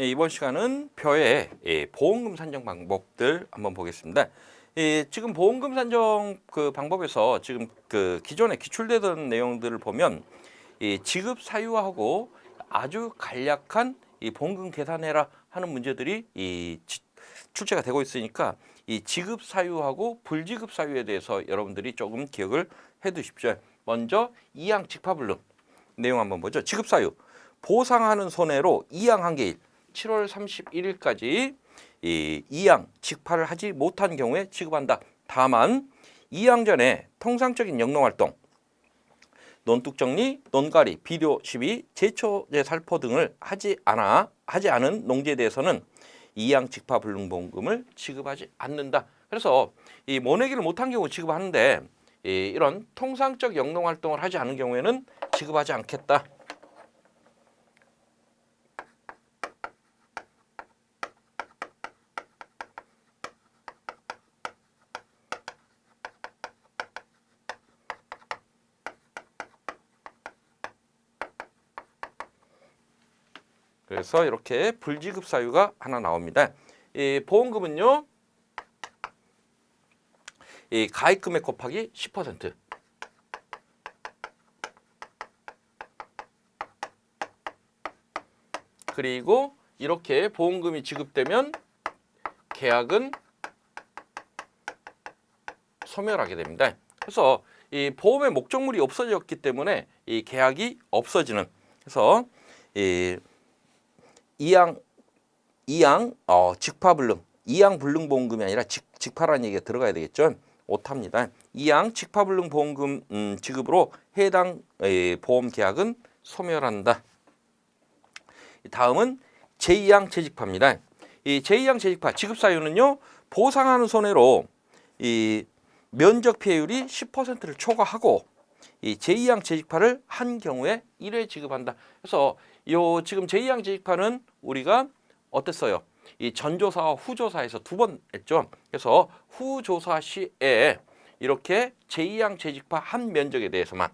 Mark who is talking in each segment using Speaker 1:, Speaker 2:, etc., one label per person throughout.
Speaker 1: 예, 이번 시간은 벼의 예, 보험금 산정 방법들 한번 보겠습니다. 예, 지금 보험금 산정 그 방법에서 지금 그 기존에 기출되던 내용들을 보면 이 지급 사유하고 아주 간략한 이 보험금 계산해라 하는 문제들이 이 지- 출제가 되고 있으니까 이 지급 사유하고 불지급 사유에 대해서 여러분들이 조금 기억을 해 두십시오. 먼저 이양 직파불능 내용 한번 보죠. 지급 사유 보상하는 손해로 이양 한개일 7월 31일까지 이 이양 직파를 하지 못한 경우에 지급한다. 다만 이양 전에 통상적인 영농 활동 논둑 정리, 논가리, 비료 시비, 제초제 살포 등을 하지 않아 하지 않은 농지에 대해서는 이양 직파 불능보험금을 지급하지 않는다. 그래서 이 모내기를 못한 경우 지급하는데 이 이런 통상적 영농 활동을 하지 않은 경우에는 지급하지 않겠다. 그래서 이렇게 불지급 사유가 하나 나옵니다. 이 보험금은요. 이 가입 금액 곱하기 10%. 그리고 이렇게 보험금이 지급되면 계약은 소멸하게 됩니다. 그래서 이 보험의 목적물이 없어졌기 때문에 이 계약이 없어지는 그래서 이 이양 이양 어 직파 불능 이양 불능 보험금이 아니라 직 직파라는 얘기가 들어가야 되겠죠. 오탑니다. 이양 직파 불능 보험금 음, 지급으로 해당 에, 보험 계약은 소멸한다. 다음은 제2양 재직파입니다. 이 제2양 재직파 지급 사유는요 보상하는 손해로 이 면적 피해율이 10%를 초과하고 이 제2양 재직파를 한 경우에 1회 지급한다. 그래서 요 지금 제2양 재직파는 우리가 어땠어요? 이 전조사와 후조사에서 두 번 했죠. 그래서 후조사 시에 이렇게 제2양 재직파 한 면적에 대해서만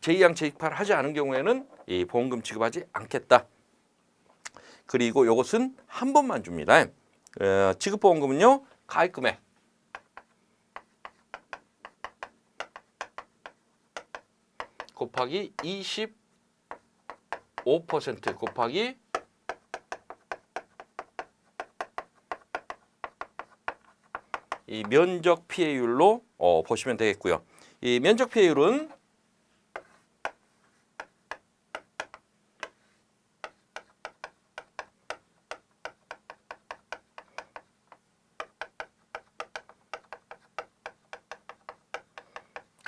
Speaker 1: 제2양 재직파를 하지 않은 경우에는 이 보험금 지급하지 않겠다. 그리고 이것은 한 번만 줍니다. 어, 지급보험금은요 가입금액 곱하기 25% 곱하기 이 면적 피해율로 어, 보시면 되겠고요. 이 면적 피해율은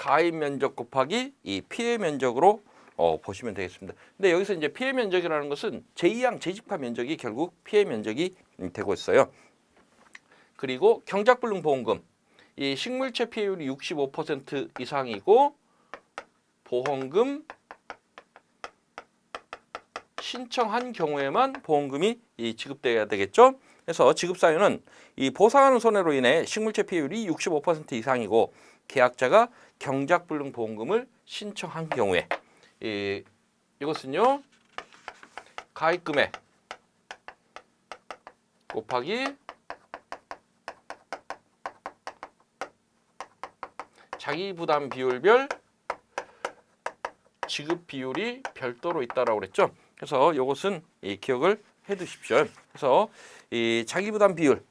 Speaker 1: 가입 면적 곱하기 이 피해 면적으로 어, 보시면 되겠습니다. 근데 여기서 이제 피해 면적이라는 것은 제2항 재직파 면적이 결국 피해 면적이 음, 되고 있어요. 그리고 경작불능 보험금 이 식물체 피해율이 65% 이상이고 보험금 신청한 경우에만 보험금이 이 지급돼야 되겠죠. 그래서 지급 사유는 이 보상하는 손해로 인해 식물체 피해율이 65% 이상이고 계약자가 경작불능 보험금을 신청한 경우에 이 이것은요 가입금액 곱하기 자기 부담 비율별 지급 비율이 별도로 있다라고 그랬죠. 그래서 이것은 이 기억을 해 두십시오. 그래서 이 자기 부담 비율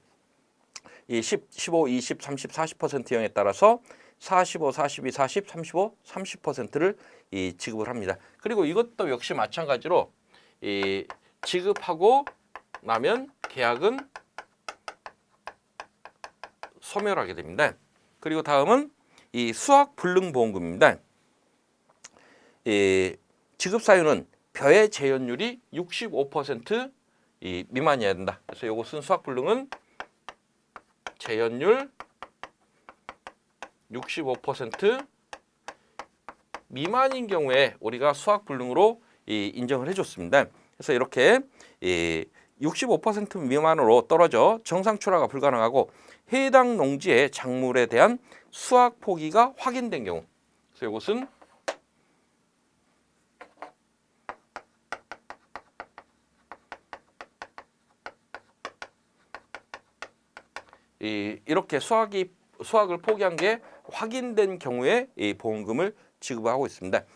Speaker 1: 이 10, 15, 20, 30, 40%형에 따라서 45, 42, 40, 35, 30%를 이 지급을 합니다. 그리고 이것도 역시 마찬가지로 이 지급하고 나면 계약은 소멸하게 됩니다. 그리고 다음은 이 수학 불능 보험금입니다. 이 지급 사유는 벼의 재현율이 65%이 미만이어야 된다. 그래서 이것은 수학 불능은 재현율 65% 미만인 경우에 우리가 수학 불능으로 이 인정을 해줬습니다. 그래서 이렇게 이 65% 미만으로 떨어져 정상 출하가 불가능하고 해당 농지의 작물에 대한 수확 포기가 확인된 경우. 그래서 이것은 이 이렇게 수확이 수확을 포기한 게 확인된 경우에 이 보험금을 지급하고 있습니다.